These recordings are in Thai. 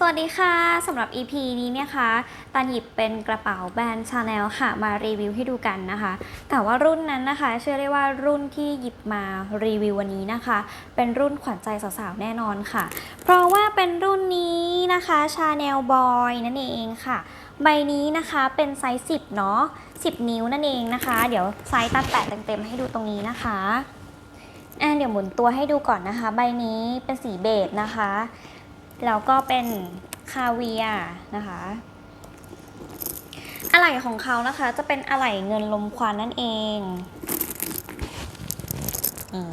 สวัสดีค่ะสำหรับ EP นี้เนี่ยค่ะตันหยิบเป็นกระเป๋าแบรนด์ชาแนลค่ะ มารีวิวให้ดูกันนะคะ แต่ว่ารุ่นนั้นนะคะ เชื่อได้ว่ารุ่นที่หยิบมารีวิววันนี้นะคะ เป็นรุ่นขวัญใจสาวๆ แน่นอนค่ะ เพราะว่าเป็นรุ่นนี้นะคะชาแนลบอยนั่นเองค่ะ ใบนี้นะคะเป็นไซส์ 10 เนาะ10 นิ้วนั่นเองนะคะ เดี๋ยวไซส์ตัดแปะเต็มๆให้ดูตรงนี้นะคะอะเดี๋ยวหมุนตัวให้ดูก่อนนะคะ ใบนี้เป็นสีเบจนะคะ แล้วก็เป็นคาเวียนะคะอะไหล่ของเขานะคะ จะเป็นอะไหล่เงินลมควันนั่นเองอืม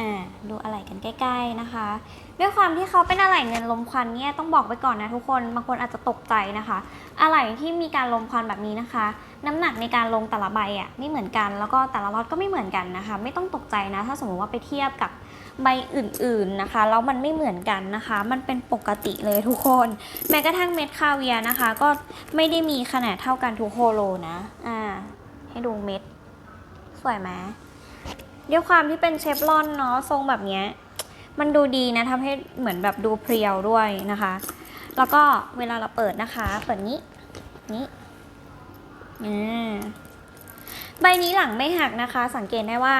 อ่า ดูอะไหล่กันใกล้ ๆนะคะ ด้วยความที่เขาเป็นอะไหล่เงินลมควันเนี่ยต้องบอกไว้ก่อนนะทุกคนบางคนอาจจะตกใจนะคะ อะไหล่ที่มีการลมควันแบบนี้นะคะ น้ำหนักในการลงแต่ละใบอะไม่เหมือนกัน แล้วก็แต่ละล็อตก็ไม่เหมือนกันนะคะ ไม่ต้องตกใจนะ ถ้าสมมติว่าไปเทียบกับใบอื่นๆนะคะแล้วมันไม่เหมือนกันนะคะ มันเป็นปกติเลยทุกคน แม้กระทั่งเม็ดคาเวียนะคะ ก็ไม่ได้มีขนาดเท่ากันทุกโฮโลนะอ่าให้ดูเม็ด สวยไหม ด้วยความที่เป็นเชฟลอนเนาะทรงแบบเนี้ยมันดูดีนะทำให้เหมือนแบบดูเพรียวด้วยนะคะ แล้วก็เวลาเราเปิดนะคะ เปิดนี้นี้อ่าใบนี้หลังไม่หักนะคะ สังเกตได้ว่า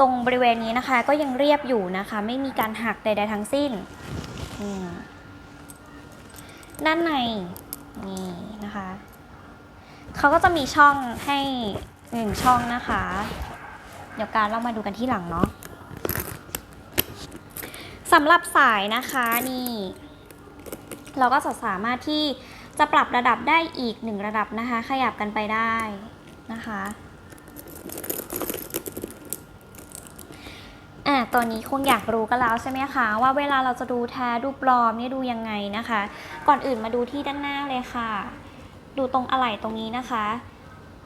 ตรงบริเวณนี้นะคะ ก็ยังเรียบอยู่นะคะ ไม่มีการหักใด ๆ ทั้งสิ้นด้านในนี่นะคะเขาก็จะมีช่องให้หนึ่งช่องนะคะ เดี๋ยวการเรามาดูกันที่หลังเนาะสำหรับสายนะคะนี่ เราก็จะสามารถที่จะปรับระดับได้อีกหนึ่งระดับนะคะ ขยับกันไปได้นะคะอะตอนนี้คงอยากรู้กันแล้วใช่ไหมคะว่าเวลาเราจะดูแท้ดูปลอมเนี่ยดูยังไงนะคะ ก่อนอื่นมาดูที่ด้านหน้าเลยค่ะ ดูตรงอะไหล่ตรงนี้นะคะ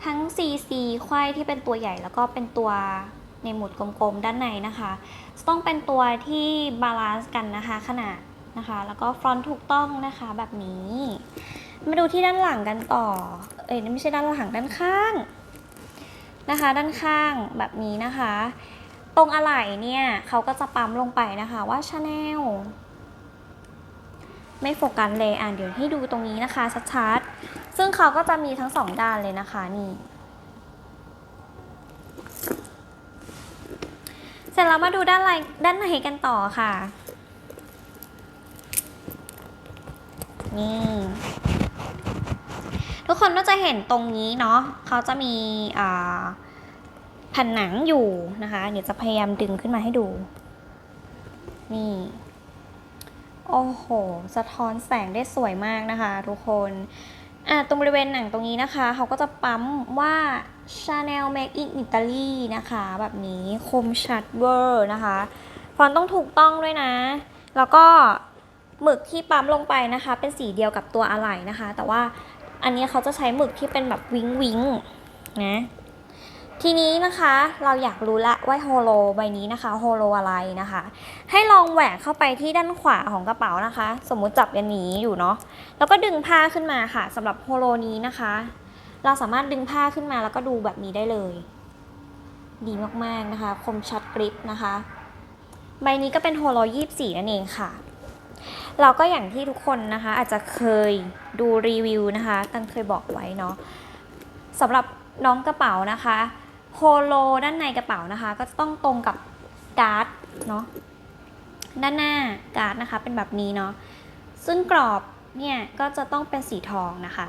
ทั้ง CC ควายที่เป็นตัวใหญ่แล้วก็เป็นตัวในหมุดกลมๆ ด้านในนะคะ ต้องเป็นตัวที่บาลานซ์กันนะคะ ขนาดนะคะ แล้วก็ฟรอนต์ถูกต้องนะคะแบบนี้ มาดูที่ด้านหลังกันต่อ เอ้ยไม่ใช่ด้านหลังด้านข้างนะคะ ด้านข้างแบบนี้นะคะ ตรงอะไหล่เนี่ยเขาก็จะปั๊มลงไปนะคะว่าชาแนล ไม่โฟกัสเลยอะเดี๋ยวให้ดูตรงนี้นะคะชัดๆ ซึ่งเขาก็จะมีทั้งสองด้านเลยนะคะนี่ เสร็จแล้วมาดูด้านในด้านในกันต่อค่ะ นี่ทุกคนก็จะเห็นตรงนี้เนาะเขาจะมีแผ่นหนังอยู่นะคะ เดี๋ยวจะพยายามดึงขึ้นมาให้ดู นี่ โอ้โห สะท้อนแสงได้สวยมากนะคะทุกคนอะตรงบริเวณหนังตรงนี้นะคะ เขาก็จะปั๊มว่า Chanel Make in Italy นะคะ แบบนี้คมชัดเวอร์นะคะฟอนต์ต้องถูกต้องด้วยนะ แล้วก็หมึกที่ปั๊มลงไปนะคะ เป็นสีเดียวกับตัวอะไหล่นะคะ แต่ว่าอันนี้เขาจะใช้หมึกที่เป็นแบบวิงวิงนะ ทีนี้นะคะเราอยากรู้ละว่าโฮโลใบนี้นะคะโฮโลอะไรนะคะ ให้ลองแหวกเข้าไปที่ด้านขวาของกระเป๋านะคะ สมมุติจับกันนี้อยู่เนาะแล้วก็ดึงผ้าขึ้นมาค่ะสำหรับโฮโลนี้นะคะ เราสามารถดึงผ้าขึ้นมาแล้วก็ดูแบบนี้ได้เลย ดีมากๆนะคะ คมชัดกริปนะคะ ใบนี้ก็เป็นโฮโล24นั่นเองค่ะ เราก็อย่างที่ทุกคนนะคะ อาจจะเคยดูรีวิวนะคะตันเคยบอกไว้เนาะสำหรับน้องกระเป๋านะคะ โฮโลด้านในกระเป๋านะคะ ก็จะต้องตรงกับการ์ดเนาะด้านหน้าการ์ดนะคะเป็นแบบนี้เนาะซึ่งกรอบเนี่ยก็จะต้องเป็นสีทองนะคะ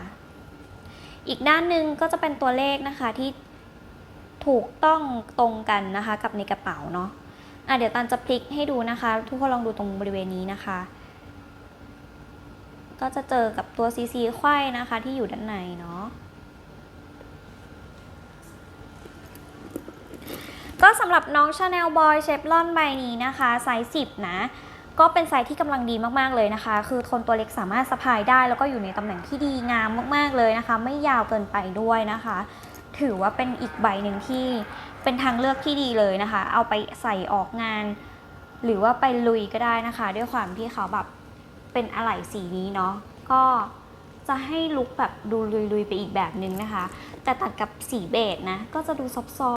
อีกด้านหนึ่งก็จะเป็นตัวเลขนะคะที่ถูกต้องตรงกันนะคะ กับในกระเป๋าเนาะอะเดี๋ยวตันจะพลิกให้ดูนะคะ ทุกคนลองดูตรงบริเวณนี้นะคะ ก็จะเจอกับตัวซีซีไขว้นะคะที่อยู่ด้านในเนาะ ก็สำหรับน้อง Chanel Boy c h e v r o n ใบนี้นะคะไซส์10 นะ ก็เป็นไซส์ที่กำลังดีมากๆเลยนะคะ คือคนตัวเล็กสามารถสะพายได้ แล้วก็อยู่ในตำแหน่งที่ดีงามมากๆเลยนะคะ ไม่ยาวเกินไปด้วยนะคะ ถือว่าเป็นอีกใบหนึ่งที่เป็นทางเลือกที่ดีเลยนะคะ เอาไปใส่ออกงาน หรือว่าไปลุยก็ได้นะคะ ด้วยความที่เขาแบบเป็นอะไหล่สีนี้เนาะก็จะให้ลุคแบบดูลุยๆไปอีกแบบนึงนะคะ แต่ตัดกับสีเบจนะ ก็จะดูซอฟ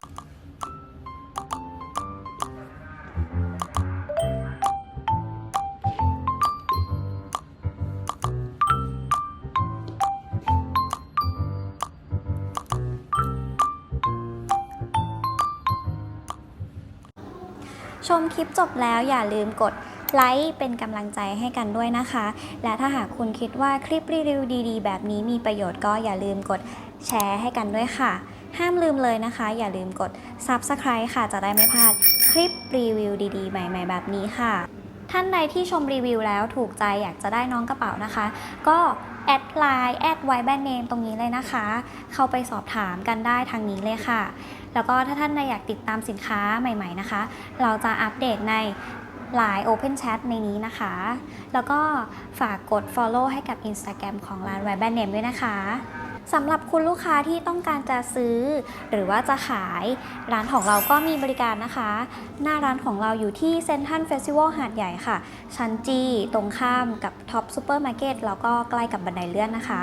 มคลิปจบแล้วอย่าลืมกดไลค์เป็นกำลังใจให้กันด้วยนะคะ และถ้าหากคุณคิดว่าคลิปรีวิวดีๆ แบบนี้มีประโยชน์ก็อย่าลืมกดแชร์ให้กันด้วยค่ะ ห้ามลืมเลยนะคะ อย่าลืมกด Subscribe ค่ะ จะได้ไม่พลาดคลิปรีวิวดีๆ ใหม่ ๆ แบบนี้ค่ะ ท่านใดที่ชมรีวิวแล้วถูกใจอยากจะได้น้องกระเป๋านะคะ ก็แอดไลน์แอดไว้แบนด์เนมตรงนี้เลยนะคะ เข้าไปสอบถามกันได้ทางนี้เลยค่ะ แล้วก็ถ้าท่านใดอยากติดตามสินค้าใหม่ ๆนะคะ เราจะอัปเดตใน Line Open Chat ในนี้นะคะ แล้วก็ฝากกด Follow ให้กับ Instagram ของร้านไวแบนเนมด้วยนะคะสำหรับคุณลูกค้าที่ต้องการจะซื้อ หรือว่าจะขายร้านของเราก็มีบริการนะคะ หน้าร้านของเราอยู่ที่เซนทันเฟสติวัลหาดใหญ่ค่ะ ชั้นจีตรงข้ามกับท็อปซูเปอร์มาร์เก็ตแล้วก็ใกล้กับบันไดเลื่อนนะคะ